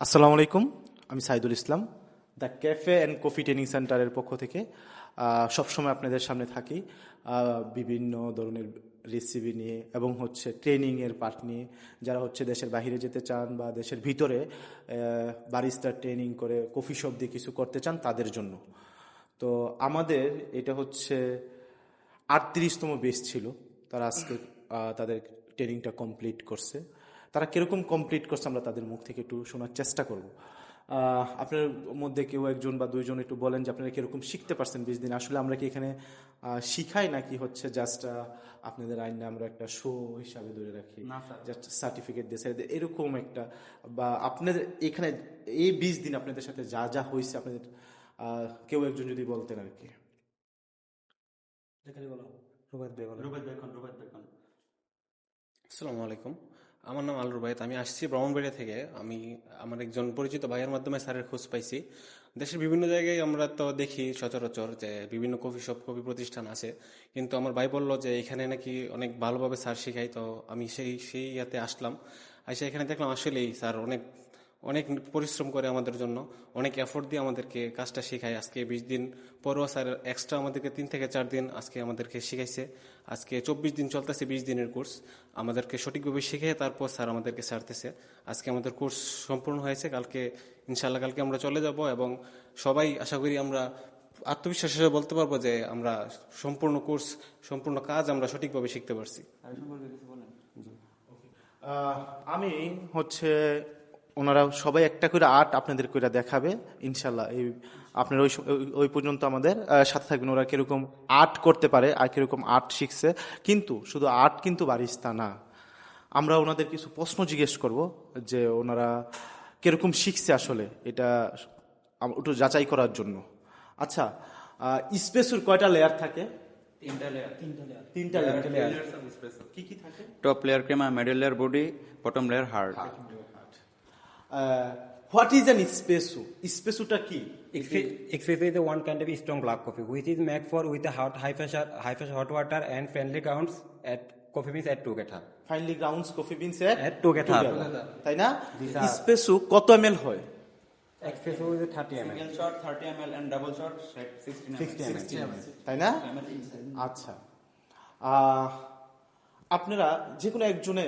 আসসালামু আলাইকুম, আমি Saidul Islam, the cafe and coffee training সেন্টারের পক্ষ থেকে সবসময় আপনাদের সামনে থাকি বিভিন্ন ধরনের রেসিপি নিয়ে এবং হচ্ছে ট্রেনিংয়ের পার্ট নিয়ে। যারা হচ্ছে দেশের বাইরে যেতে চান বা দেশের ভিতরে বারিস্তার ট্রেনিং করে কফি শপ দিয়ে কিছু করতে চান তাদের জন্য। তো আমাদের এটা হচ্ছে আটত্রিশতম বেস ছিল। তারা আজকে তাদের ট্রেনিংটা কমপ্লিট করছে। তারা কীরকম কমপ্লিট করছে আমরা তাদের মুখ থেকে একটু শোনার চেষ্টা করব। আপনার মধ্যে কেউ একজন বা দুইজন একটু বলেন যে আপনারা কীরকম শিখতে পারছেন বিশ দিন। আসলে আমরা কি এখানে শিখাই নাকি হচ্ছে জাস্ট আপনাদের আইনে আমরা একটা শো হিসাবে ধরে রাখি? জাস্ট সার্টিফিকেট দিয়ে এরকম একটা বা আপনাদের এখানে এই বিশ দিন আপনাদের সাথে যা যা হয়েছে আপনাদের কেউ একজন যদি বলতেন আর কি। আসসালামু আলাইকুম। আমার নাম আলুর রুবাইত আমি আসছি ব্রাহ্মণবাড়িয়া থেকে। আমি আমার একজন পরিচিত ভাইয়ের মাধ্যমে স্যারের খোঁজ পাইছি। দেশের বিভিন্ন জায়গায় আমরা তো দেখি সচরাচর যে বিভিন্ন কফি সব কফি প্রতিষ্ঠান আছে। কিন্তু আমার ভাই বলল যে এখানে নাকি অনেক ভালোভাবে স্যার শেখায় তো আমি সেই সেই ইয়াতে আসলাম। আসে এখানে দেখলাম আসলেই স্যার অনেক অনেক পরিশ্রম করে আমাদের জন্য, অনেক এফোর্ট দিয়ে আমাদেরকে কাজটা শেখায়। আজকে বিশ দিন পরও স্যার এক্সট্রা আমাদেরকে তিন থেকে চার দিন আজকে আমাদেরকে শিখাইছে। আজকে চব্বিশ দিন চলতেছে বিশ দিনের কোর্স আমাদেরকে সঠিকভাবে শিখে তারপর স্যার আমাদেরকে ছাড়তেছে। আজকে আমাদের কোর্স সম্পূর্ণ হয়েছে। কালকে ইনশাল্লাহ কালকে আমরা চলে যাব এবং সবাই আশা করি আমরা আত্মবিশ্বাস হিসেবে বলতে পারব যে আমরা সম্পূর্ণ কোর্স সম্পূর্ণ কাজ আমরা সঠিকভাবে শিখতে পারছি। আমি হচ্ছে ওনারা সবাই একটা করে আর্ট আপনাদের করে দেখাবে ইনশাল্লাহ। এই আপনার ওই ওই- পর্যন্ত আমাদের সাথে থাকবেন। ওরা কীরকম আর্ট করতে পারে আর কীরকম আর্ট শিখছে। কিন্তু শুধু আর্ট কিন্তু বারিস্তা না। আমরা ওনাদের কিছু প্রশ্ন জিজ্ঞেস করব যে ওনারা কীরকম শিখছে আসলে এটা একটু যাচাই করার জন্য। আচ্ছা স্পেসুর কয়টা লেয়ার থাকে? তিনটা লেয়ার তিনটা লেয়ার কি কি থাকে? Top layer crema, middle layer body, bottom layer hard. What is an espresso স্পেসোটা কি? Espresso is one kind of strong black coffee which is make for with hot high fresher high fresh hot water and friendly grounds at coffee beans at together friendly grounds coffee beans at together তাই না স্পেসো কত M L হয় uh, আপনারা যেকোনো একজনে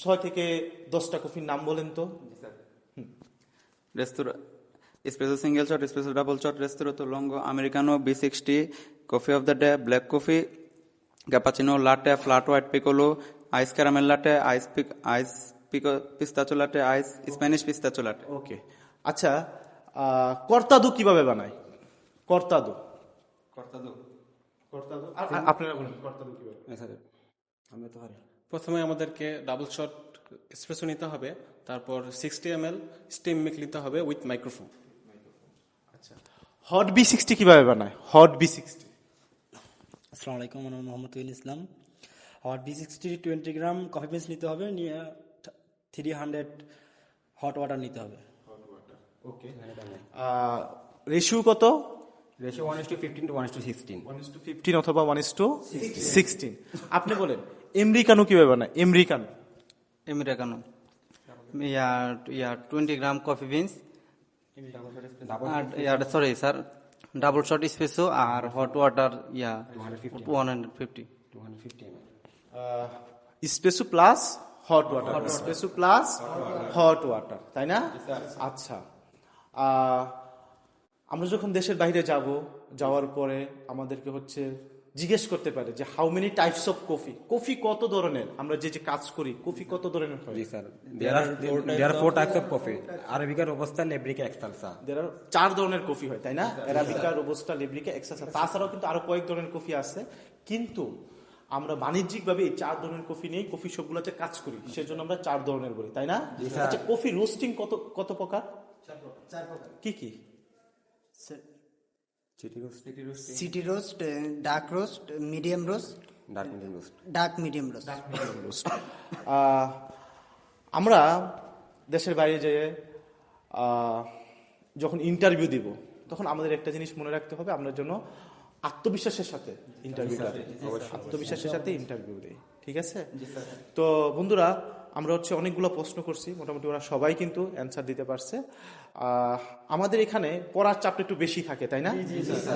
ছয় থেকে দশটা কফির নাম বলেন তো? Ristretto special single shot special double shot ristretto তোলঙ্গ americano V sixty coffee of the day black coffee cappuccino latte flat white piccolo ice caramel latte ice pick ice piccolo pista chocolate ice Spanish পিস্তা চোলাটে ওকে আচ্ছা কর্তাদু কীভাবে বানায়? কর্তাদু। কর্তাদু। কর্তাদু? আপনারা বলুন কর্তাদু কীভাবে? হ্যাঁ তো পারি প্রথমে আমাদেরকে ডাবল শট এসপ্রেসো নিতে হবে তারপর sixty M L steam milk নিতে হবে উইথ মাইক্রোফোন আচ্ছা। হট বি সিক্সটি কীভাবে বানায়? হট বি সিক্সটি আসসালামু আলাইকুম আমার নাম Mohammad Islam. Hot V sixty twenty gram coffee beans নিতে হবে নিয়ে থ্রি হান্ড্রেড হট ওয়াটার নিতে হবে। ওকে রেশিও কত? Ratio 1 is to 15 to 1 is to 16. One is to fifteen অথবা ওয়ান ইস টু সিক্সটিন আপনি বলেন আমেরিকানো কীভাবে বানায়? Americano americano twenty gram coffee beans sorry sir double shot espresso আর hot water yeah two hundred fifty espresso plus hot water espresso plus hot water তাই না? আচ্ছা। আমরা যখন দেশের বাইরে যাব যাওয়ার পরে আমাদেরকে হচ্ছে জিজ্ঞেস করতে পারে যে how many types of coffee coffee কত ধরনের? আমরা যে যে কাজ করি কফি কত ধরনের হয়? Arabica, Robusta, Liberica, Excelsa. চার ধরনের কফি হয় তাই না? অ্যারাবিকা রোবস্টা লেব্রিকা এক্সাসা তাছাড়াও কিন্তু আরও কয়েক ধরনের কফি আছে। কিন্তু আমরা বাণিজ্যিকভাবে এই চার ধরনের কফি নিয়ে কফি সবগুলোতে কাজ করি। সেজন্য আমরা চার ধরনের বলি তাই না? আচ্ছা কফি রোস্টিং কত কত প্রকার? কি কি? City roast dark roast medium roast Dark medium roast. Dark medium roast ah, আমরা দেশের বাইরে যেয়ে যখন ইন্টারভিউ দিব তখন আমাদের একটা জিনিস মনে রাখতে হবে আমরা যেন আত্মবিশ্বাসের সাথে ইন্টারভিউটা আত্মবিশ্বাসের সাথে ইন্টারভিউ দেই ঠিক আছে? তো বন্ধুরা আমরা হচ্ছে অনেকগুলো প্রশ্ন করছি মোটামুটি ওরা সবাই কিন্তু অ্যান্সার দিতে পারছে। আমাদের এখানে পড়ার চাপটা একটু বেশি থাকে তাই না?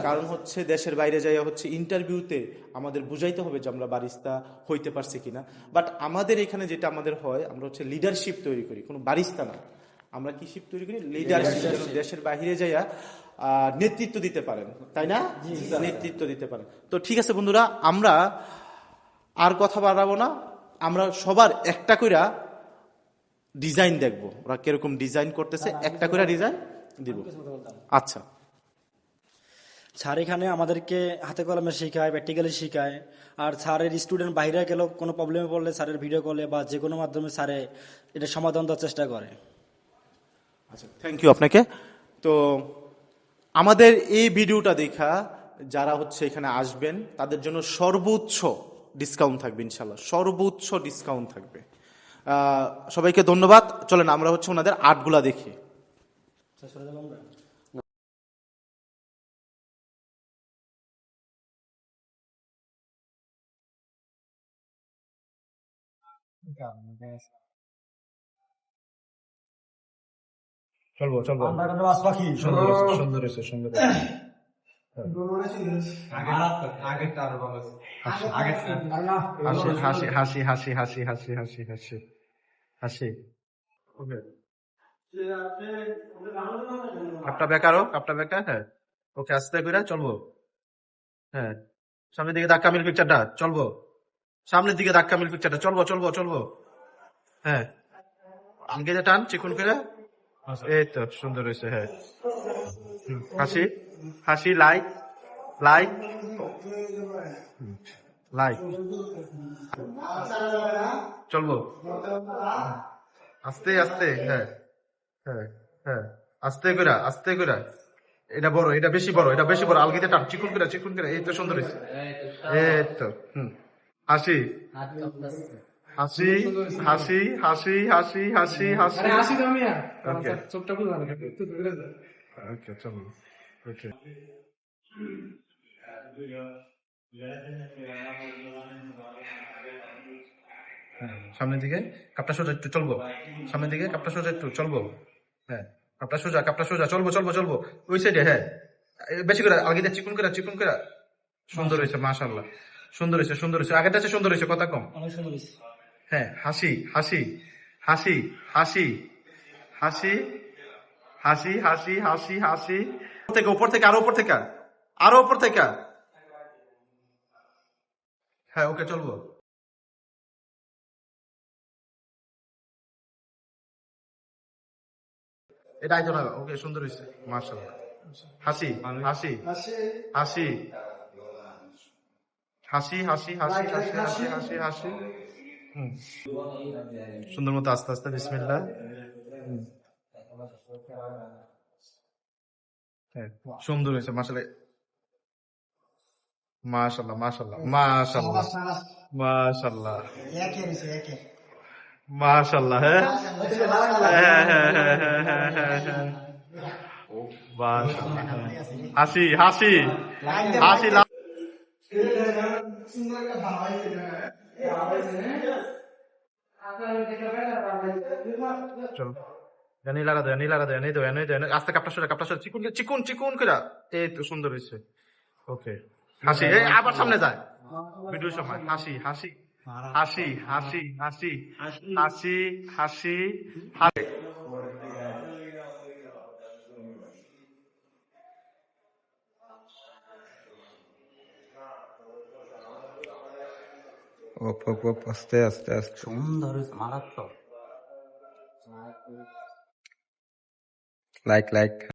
কারণ হচ্ছে দেশের বাইরে যাইয়া হচ্ছে ইন্টারভিউতে আমাদের বুঝাইতে হবে যে আমরা বারিস্তা হইতে পারছি কিনা। বাট আমাদের এখানে যেটা আমাদের হয় আমরা হচ্ছে লিডারশিপ তৈরি করি কোনো বারিস্তা না। আমরা কি শিপ তৈরি করি লিডারশিপ যেন দেশের বাইরে যাইয়া নেতৃত্ব দিতে পারেন তাই না? নেতৃত্ব দিতে পারেন। তো ঠিক আছে বন্ধুরা আমরা আর কথা বাড়াবো না। আমরা সবার একটা কইরা ডিজাইন দেখব। ওরা কীরকম ডিজাইন করতেছে একটা করে ডিজাইন দিব। আচ্ছা। স্যার এখানে আমাদেরকে হাতে কলমে শেখায় প্র্যাকটিক্যালি শেখায়। আর স্যারের স্টুডেন্ট বাইরে গেলেও কোনো প্রবলেমে পড়লে স্যারের ভিডিও কলে বা যে কোনো মাধ্যমে স্যারে এটা সমাধান দেওয়ার চেষ্টা করে। আচ্ছা থ্যাংক ইউ আপনাকে। তো আমাদের এই ভিডিওটা দেখা যারা হচ্ছে এখানে আসবেন তাদের জন্য সর্বোচ্চ ডিসকাউন্ট থাকবে ইনশাল্লাহ। সর্বোচ্চ ডিসকাউন্ট থাকবে। সবাইকে ধন্যবাদ। চলেন আমরা হচ্ছে ওনাদের আর্টগুলা দেখি। চলবো চলবো। সুন্দর সুন্দর হয়েছে, সুন্দর। হাসি হাসি হাসি হাসি হাসি হাসি হাসি হাসি ওকে। কাপটা বেকারও কাপটা বেকার হ্যাঁ। ওকে আস্তে করে চলবো। হ্যাঁ। সামনের দিকে ধাক্কা মিল পিকচারটা চলবো। সামনের দিকে ধাক্কা মিল পিকচারটা চলবো চলবো চলবো। হ্যাঁ। আঙ্কে যে টান চিকুন করে। এই তো সুন্দর হয়েছে হ্যাঁ। হুম, হাসি। হাসি লাইক লাইক লাইক চলবো। আস্তে আস্তে হ্যাঁ হ্যাঁ হ্যাঁ। আস্তে করে আস্তে করে। এটা বড় এটা বেশি বড় এটা বেশি বড়। আলগিতে টান চিকুন করে চিকুন করে। এই তো সুন্দর হয়েছে। এই তো হুম। হাসি। হাসি হাসি হাসি হাসি হাসি হাসি। ওকে ওকে চলো। ওকে হ্যাঁ, সামনের দিকে? কাপটা সোজা একটু চলবো। সামনের দিকে? কাপটা সোজা একটু চলবো। হ্যাঁ কাপটা সোজা কাপটা সোজা চলবো চলবো চলবো। ওই সাইডে হ্যাঁ। বেশি করে আগে চিকুন করে চিকুন করে। সুন্দর হয়েছে মাশাল্লাহ সুন্দর হয়েছে সুন্দর হয়েছে। আগেরটা চেয়ে সুন্দর হয়েছে কথা কম। সুন্দর হ্যাঁ হাসি হাসি হাসি হাসি হাসি হাসি হাসি হাসি হাসি। থেকে উপর থেকে আরও উপর থেকে আরও উপর থেকে। হ্যাঁ ওকে চলবো। এটা আইতো না ওকে সুন্দর হয়েছে মার্শাল্লাহ হাসি হাসি। হাসি। হাসি। হাসি হাসি হাসি হাসি হাসি হাসি। হুম। সুন্দর মতো আস্তে আস্তে বিসমিল্লা সুন্দর হয়েছে মাসালে মাশাল্লাহ মাশাল্লাহ মাশাল্লাহ মাশাল্লাহ মাশাল্লাহ হ্যাঁ? হ্যাঁ, হ্যাঁ, হ্যাঁ হাসি হাসি। হাসি চলো। এনে লাগা দেয় এনে লাগা দেয় এনে দেয় এনে দেয় আস্তে কাপটা সরে কাপটা সরে চিকুন চিকুন চিকুন করে। এই তো সুন্দর হয়েছে। ওকে হাসি এই আবার সামনে যায়। ভিডিও সময়। হাসি হাসি হাসি হাসি হাসি হাসি হাসি হাসি। ওপ ওপ ওপ আস্তে আস্তে আস্তে। সুন্দর মারাত্মক। like like